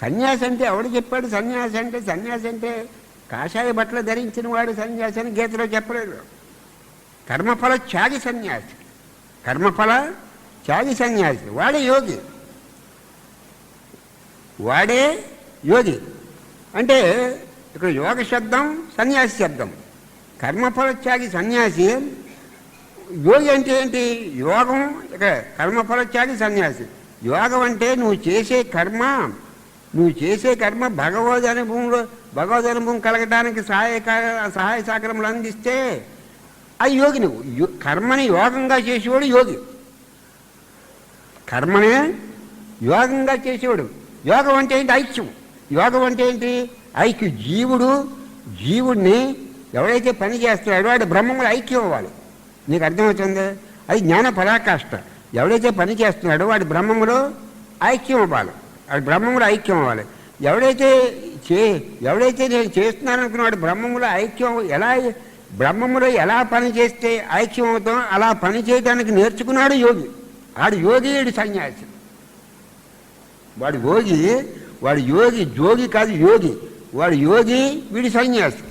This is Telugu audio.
సన్యాసి అంటే ఎవడు చెప్పాడు సన్యాసి అంటే? సన్యాసి అంటే కాషాయ బట్టలు ధరించిన వాడు సన్యాసి అని గీతలో చెప్పలేదు. కర్మఫల త్యాగి సన్యాసి. కర్మఫల త్యాగి సన్యాసి. వాడే యోగి. వాడే యోగి. అంటే ఇక్కడ యోగ శబ్దం సన్యాసి శబ్దం. కర్మఫల త్యాగి సన్యాసి. యోగి అంటే ఏంటి? యోగం ఇక కర్మఫల త్యాగి సన్యాసి. యోగం అంటే నువ్వు చేసే కర్మ నువ్వు చేసే కర్మ భగవద్ అనుభవంలో భగవద్ అనుభవం కలగడానికి సహాయ సహాయ సహకారములు అందిస్తే అది యోగి నువ్వు. కర్మని యోగంగా చేసేవాడు యోగి. కర్మనే యోగంగా చేసేవాడు. యోగం అంటే ఏంటి? ఐక్యం. యోగం అంటే ఏంటి? ఐక్యం జీవుడు జీవుడిని ఎవడైతే పని చేస్తున్నాడో వాడు బ్రహ్మంలో ఐక్యం అవ్వాలి. నీకు అర్థమవుతుంది? అది జ్ఞాన పరాకాష్ట. ఎవడైతే పని చేస్తున్నాడో వాడు బ్రహ్మంలో ఐక్యం అవ్వాలి. వాడి బ్రహ్మములో ఐక్యం అవ్వాలి. ఎవడైతే చే ఎవడైతే నేను చేస్తున్నాను అనుకున్నాడు బ్రహ్మములో ఐక్యం ఎలా బ్రహ్మములో ఎలా పని చేస్తే ఐక్యం అవుతాం అలా పని చేయడానికి నేర్చుకున్నాడు యోగి. ఆడు యోగి ఈడు సన్యాసి. వాడు యోగి వాడు యోగి జోగి కాదు యోగి. వాడు యోగి వీడి సన్యాసి.